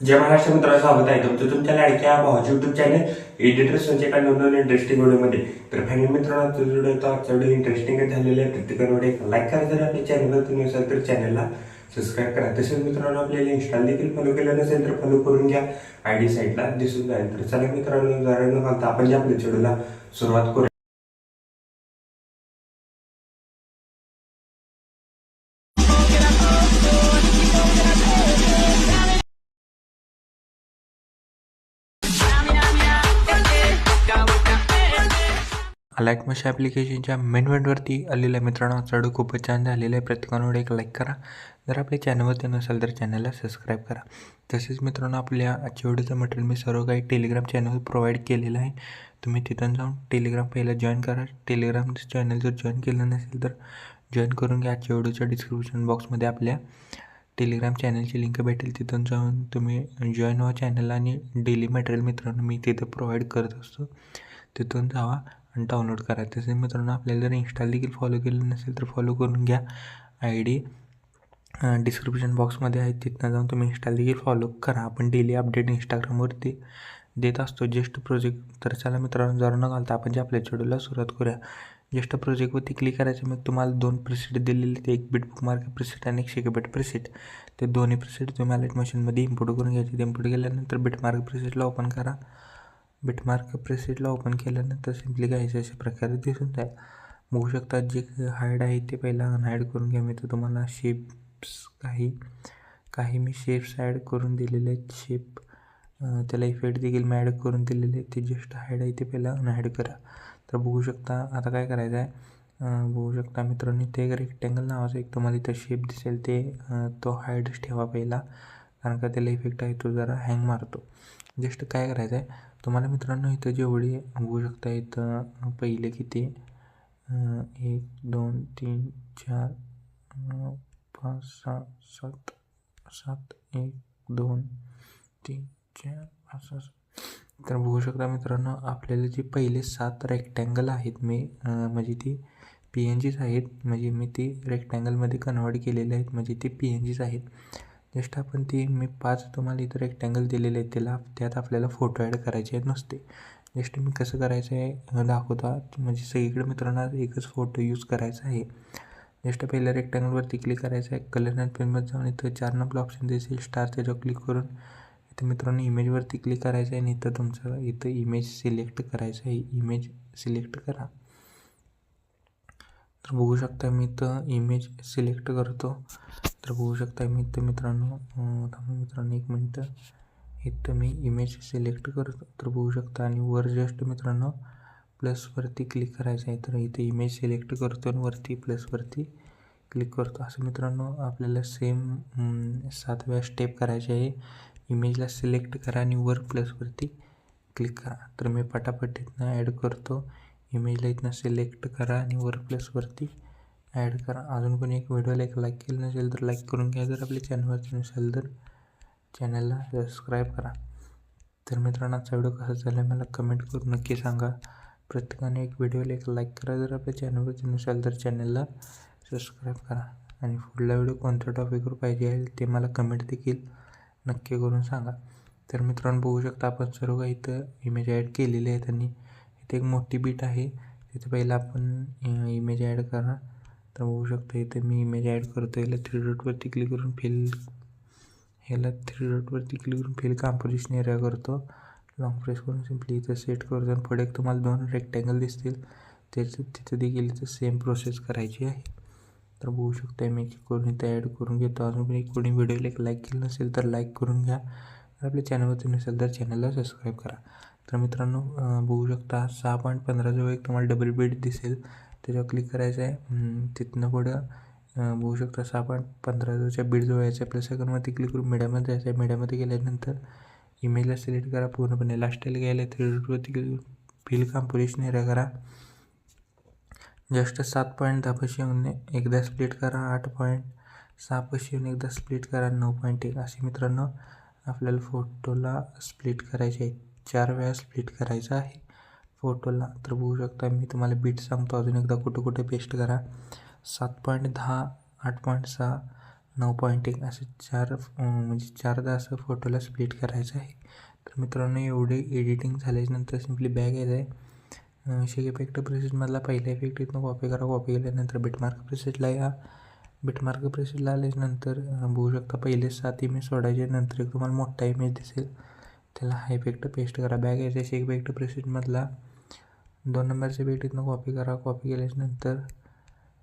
जय महाराष्ट्र मित्रांनो स्वागत आहे तुमचं तुमच्या लाडक्या भावाची युट्यूब चॅनल एडिटर संचय कांड इंटरेस्टिंग व्हिडिओमध्ये तर फायनल मित्रांनो आजचा व्हिडिओ तो आजचा व्हिडिओ इंटरेस्टिंग झालेला आहे. प्रत्येकाने एक लाईक करा जर आपल्या चॅनलवर तुम्ही असाल तर चॅनलला सबस्क्राईब करा. तसेच मित्रांनो आपल्याला इंस्टाला देखील फॉलो केलं नसेल तर फॉलो करून घ्या. आय डी साईडला दिसून जाईल. तर चला मित्रांनो जरा न घालता आपण जे आपल्या व्हिडिओला सुरुवात करू. लाईक ॲप्लिकेशनच्या मेनवेंटवरती आलेल्या मित्रांनो चढू खूपच छान झालेलं आहे. प्रत्येकानं एक लाईक करा. जर आपल्या चॅनलवरती नसेल तर चॅनलला सबस्क्राईब करा. तसेच मित्रांनो आपल्या आजच्या व्हिडिओचं मटेरियल मी सर्व काही टेलिग्राम चॅनल प्रोव्हाइड केलेलं आहे. तुम्ही तिथून जाऊन टेलिग्राम पहिला जॉईन करा. टेलिग्राम चॅनल जर जॉईन केलं नसेल तर जॉईन करून घ्या. आजच्या व्हिडिओच्या डिस्क्रिप्शन बॉक्समध्ये आपल्या टेलिग्राम चॅनलची लिंक भेटेल. तिथून जाऊन तुम्ही जॉईन व्हा चॅनलला आणि डेली मटेरियल मित्रांनो मी तिथं प्रोव्हाइड करत असतो. तिथून जावा. आणि डाउनलोड करा तसेच मित्रांनो आपल्याला जर इन्स्टॉल देखील फॉलो केलं नसेल तर फॉलो करून घ्या. आय डी डिस्क्रिप्शन बॉक्समध्ये आहे. तिथनं जाऊन तुम्ही इन्स्टॉल देखील फॉलो करा. आपण डेली अपडेट इंस्टाग्रामवरती देत असतो. ज्येष्ठ प्रोजेक्ट तर चला मित्रांनो जर न घालता आपण जे आपल्या चेडूला सुरुवात करूया. ज्येष्ठ प्रोजेक्टवरती क्लिक करायचं. मग तुम्हाला दोन प्रिसेट दिलेले ते एक बिट बुकमार्क प्रिसेट आणि एक शेकबेट प्रिसेट ते दोन्ही प्रिसेट तुम्ही लाइट मशीनमध्ये इम्पोर्ट करून घ्यायचे. इम्पोर्ट केल्यानंतर बिटमार्क प्रिसेटला ओपन करा. बिटमार्क प्रेसेटला ओपन केल्यानंतर सिम्पली घ्यायचं अशा प्रकारे दिसून जाईल. बघू शकता जे हाईड आहे ते पहिला अनहाईड करून घ्या. मी तर तुम्हाला शेप्स काही काही मी शेप्स ॲड करून दिलेले आहेत. शेप त्याला इफेक्ट देखील मी ॲड करून दिलेले आहेत. ते जस्ट हाईड आहे ते पहिला अनहाईड करा. तर बघू शकता आता काय करायचं आहे? बघू शकता मित्रांनी ते एक रेक्टँगल नावाचं एक तुम्हाला इथं शेप दिसेल. ते तो हाईडच ठेवा पहिला. कारण का त्याला इफेक्ट आहे तो जरा हँग मारतो. जस्ट काय करायचं आहे? तुम्हाला मित्रांनो इथं जेवढी बघू शकता इथं पहिले किती? एक दोन तीन चार पाच सहा सात सात एक दोन तीन चार पाच सहा सात. तर बघू शकता मित्रांनो आपल्याला जे पहिले सात रेक्टँगल आहेत मी म्हणजे ती पी एन जीच आहेत म्हणजे मी ती रेक्टँगलमध्ये कन्वर्ट केलेले आहेत म्हणजे ती पी एन जीच आहेत. जस्ट आपण ती. मी पाच तुम्हाला इथं रेक्टँगल दिलेले आहेत त्याला. त्यात आपल्याला फोटो ॲड करायचे आहेत नुसते. जस्ट मी कसं म्हणजे करायचं आहे दाखवता. म्हणजे सगळीकडे मित्रांना एकच फोटो यूज करायचा आहे. जस्ट पहिल्या रेक्टँगलवरती क्लिक करायचं आहे कलर अँड पेनमध्ये जाऊन इथं चार नंबर ऑप्शन दिसेल. स्टार त्याच्यावर क्लिक करून. इथं मित्रांनो इमेजवरती क्लिक करायचं आहे आणि इथं तुमचं इथं इमेज सिलेक्ट करायचं आहे इमेज सिलेक्ट करा. तर बघू शकता मी इथं इमेज सिलेक्ट करतो. तर बघू शकता मी इथं मित्रांनो थांबा मित्रांनो एक मिनटं. इथं मी इमेज सिलेक्ट करतो तर बघू शकता आणि वर जस्ट मित्रांनो प्लसवरती क्लिक करायचं आहे तर इथे इमेज सिलेक्ट करतो आणि वरती प्लसवरती क्लिक करतो. असं मित्रांनो आपल्याला सेम सात वेळा स्टेप करायचे आहे. इमेजला सिलेक्ट करा आणि वर प्लसवरती क्लिक करा. तर मी पटापट इथनं ॲड करतो. इमेजला इथनं सिलेक्ट करा आणि वर प्लसवरती ॲड करा. अजून कोणी एक व्हिडिओला एक लाईक केलं नसेल तर लाईक करून घ्या. जर आपल्या चॅनलवरती नसेल तर चॅनलला सबस्क्राईब करा. तर मित्रांनो आजचा व्हिडिओ कसा झाला आहे मला कमेंट करून नक्की सांगा. प्रत्येकाने एक व्हिडिओला एक लाईक करा. जर आपल्या चॅनलवरती नसेल तर चॅनलला सबस्क्राईब करा. आणि पुढला व्हिडिओ कोणत्या टॉपिकवर पाहिजे आहे ते मला कमेंट देखील नक्की करून सांगा. तर मित्रांनो बघू शकता आपण सर्व काही इथं इमेज ॲड केलेले आहेत. आणि इथे एक मोठी बीट आहे. तिथे पहिलं आपण इमेज ॲड करा. तर बघू शकता इथे मी इमेज ॲड करतो याला थ्री डॉटवरती क्लिक करून फिल ह्याला थ्री डॉटवरती क्लिक करून फिल कॉम्पोजिशन एरिया करतो. लॉंग प्रेस करून सिम्पली इथं सेट करतो आणि पुढे एक तुम्हाला दोन रेक्टँगल दिसतील. त्याचं तिथं देखील इथं सेम प्रोसेस करायची आहे. तर बघू शकता मी करून इथं ॲड करून घेतो. अजून कोणी कोणी व्हिडिओला एक लाईक केलं नसेल तर लाईक करून घ्या. जर आपल्या चॅनलवरती नसेल तर चॅनलला सबस्क्राईब करा. तर मित्रांनो बघू शकता सहा पॉईंट पंधराजवळ एक तुम्हाला डबल बेड दिसेल. त्याच्यावर क्लिक करायचं आहे. तिथनं पुढं बघू शकता सहा पॉईंट बीड बीडजवळ यायचं आपल्या सेकंडमध्ये क्लिक करून मीडियामध्ये जायचं आहे. मीडियामध्ये गेल्यानंतर इमेजला सिलेक्ट करा पूर्णपणे. लास्टला गेले थ्री डॉटवरती क्लिक फिल कॉम्पोजिशन एरिया करा. जस्ट सात पॉईंट दहापाशी येऊन एकदा स्प्लिट करा. आठ पॉईंट सहापाशी येऊन एकदा स्प्लिट करा. नऊ पॉईंट एक. असे मित्रांनो आपल्याला फोटोला स्प्लिट करायचे आहे. चार वेळा स्प्लिट करायचं आहे. फोटोला तर बघू शकता मी तुम्हाला बीट सांगतो. अजून एकदा कुठं कुठे पेस्ट करा. सात पॉईंट दहा आठ पॉईंट सहा नऊ पॉईंट एक असे चार म्हणजे चारदा असं फोटोला स्प्लिट करायचं आहे. तर मित्रांनो एवढे एडिटिंग झाल्याच्यानंतर सिम्पली बॅग यायचं आहे. शेक इफेक्ट प्रेसेसमधला पहिला इफेक्ट इथनं कॉपी करा कॉपी केल्यानंतर बिटमार्क प्रेसेसला या. बिटमार्क प्रेसेसला आल्याच्यानंतर बघू शकता पहिले सात इमेज सोडायचे नंतर एक तुम्हाला मोठा इमेज दिसेल. त्याला हा इफेक्ट पेस्ट करा. बॅग यायचा शेक इफेक्ट प्रेसेसमधला दोन नंबरच्या बेटीतनं कॉपी करा कॉपी केल्याच्यानंतर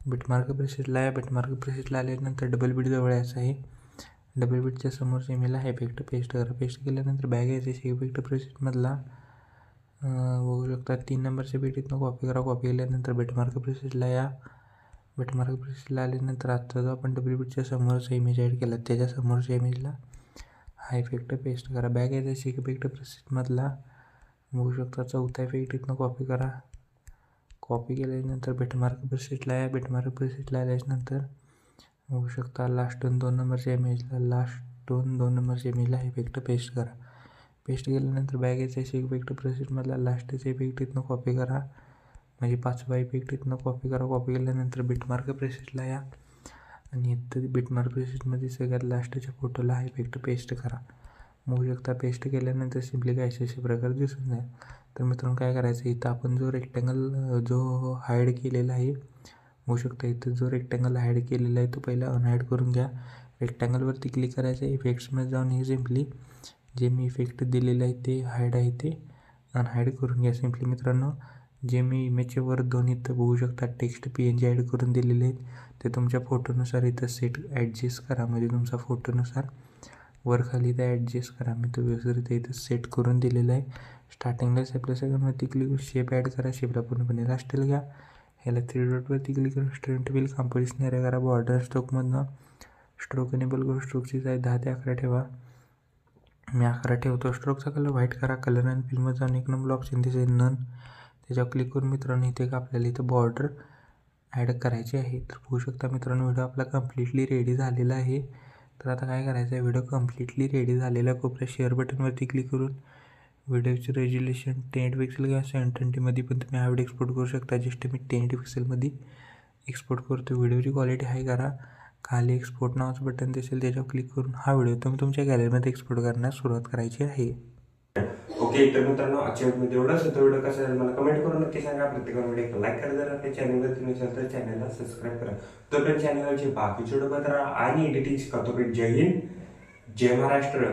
बिटमार्क प्रेसेसला या बिटमार्क प्रेसेसला आल्यानंतर डबल बीट जवळ यायचं आहे. डबल बीटच्या समोरच्या इमेजला हायफेक्ट पेस्ट करा. पेस्ट केल्यानंतर बॅग यायचे शेक इफेक्ट प्रेसेसमधला बघू शकता तीन नंबरच्या बेटीतनं कॉपी करा कॉपी केल्यानंतर बिटमार्क प्रेसेसला या. बिटमार्क प्रेसेसला आल्यानंतर आत्ता जो आपण डबल बीटच्या समोरचा इमेज ॲड केला त्याच्या समोरच्या इमेजला हा इफेक्ट पेस्ट करा. बॅग यायचा शेक इफेक्ट प्रेसेसमधला बघू शकता चौथा इफेक्ट इथनं कॉपी करा. कॉपी केल्यानंतर बेटमार्क प्रेसेसला या. बेटमार्क प्रेसेसला आल्याच्यानंतर बघू शकता लास्ट दोन दोन नंबरच्या इमेजला लास्ट दोन दोन नंबरच्या इमेजला इफेक्ट पेस्ट करा. पेस्ट केल्यानंतर बॅगेचा इफेक्ट प्रेसेसमधला लास्टचा इफेक्ट इथनं कॉपी करा. म्हणजे पाचवा इफेक्ट इथनं कॉपी करा. कॉपी केल्यानंतर बिटमार्क प्रेसेसला या. आणि इथं बिटमार्क प्रेसेसमध्ये सगळ्यात लास्टच्या फोटोला हा इफेक्ट पेस्ट करा. होऊ शकता पेस्ट केल्यानंतर सिम्पली काय असे प्रकार दिसून जाईल तर मित्रांनो काय करायचं? इथं आपण जो रेक्टँगल जो हाईड केलेला आहे होऊ शकता इथं जो रेक्टँगल हाईड केलेला आहे तो पहिला अनहाईड करून घ्या. रेक्टँगलवरती क्लिक करायचं. इफेक्ट्समध्ये जाऊन हे सिम्पली जे मी इफेक्ट दिलेलं आहे ते हाईड आहे ते अनहाईड करून घ्या. सिम्पली मित्रांनो जे मी इमेजच्या वर दोन इथं बघू शकता text P N G add करून दिलेले आहेत ते तुमच्या फोटोनुसार इथं सेट ॲडजस्ट करा. म्हणजे तुमचा फोटोनुसार वरखाली ते ॲडजस्ट करा. मी तो व्यवस्थित इथं सेट करून दिलेला आहे. स्टार्टिंगलाच आपल्या सगळ्यांवरती क्लिक शेप ॲड करा. शेपला पूर्णपणे लास्टेल घ्या. ह्याला थ्री डॉटवरती क्लिक करून स्ट्रेंट बिल कंपोजिशन एरिया करा. बॉर्डर स्ट्रोकमधनं स्ट्रोक एनेबल करून स्ट्रोकची साईज दहा ते अकरा ठेवा. मी अकरा ठेवतो. स्ट्रोकचा कलर व्हाईट करा. कलर अँड फिल्ममध्ये जाऊन एक नंबर ऑप्शन दिसेल. नन त्याच्यावर क्लिक करून मित्रांनो इथे एक आपल्याला इथं बॉर्डर ॲड करायची आहे. तर बघू शकता मित्रांनो व्हिडिओ आपला कम्प्लिटली रेडी झालेला आहे. तर आता काय करायचं आहे व्हिडिओ कम्प्लिटली रेडी झालेला आहे कोपऱ्या शेअर बटनवरती क्लिक करून व्हिडिओचं रेज्युलेशन टेन पिक्सेल किंवा सेवन ट्वेंटीमध्ये पण तुम्ही हा व्हिडिओ एक्सपोर्ट करू शकता. जस्ट मी टेन पिक्सेलमध्ये एक्सपोर्ट करतो व्हिडिओची क्वालिटी हाय करा. खाली एक्सपोर्ट नावाचं बटन दिसेल. त्याच्यावर क्लिक करून हा व्हिडिओ तुम्ही तुमच्या गॅलरीमध्ये एक्सपोर्ट करण्यास सुरुवात करायची आहे. ओके तर मित्रांनो आजच्या व्हिडिओमध्ये एवढंच होतं व्हिडिओ कसा झाला मला कमेंट करून नक्की सांगा. प्रत्येकाला व्हिडिओ लाईक करा. जर आपल्या चॅनलवर तुम्ही असाल तर चॅनलला सबस्क्राईब करा. तो पण चॅनलवरचे बाकीचे व्हिडिओ बघत राहा आणि एडिटिंग शिका तोपर्यंत जय हिंद जय महाराष्ट्र.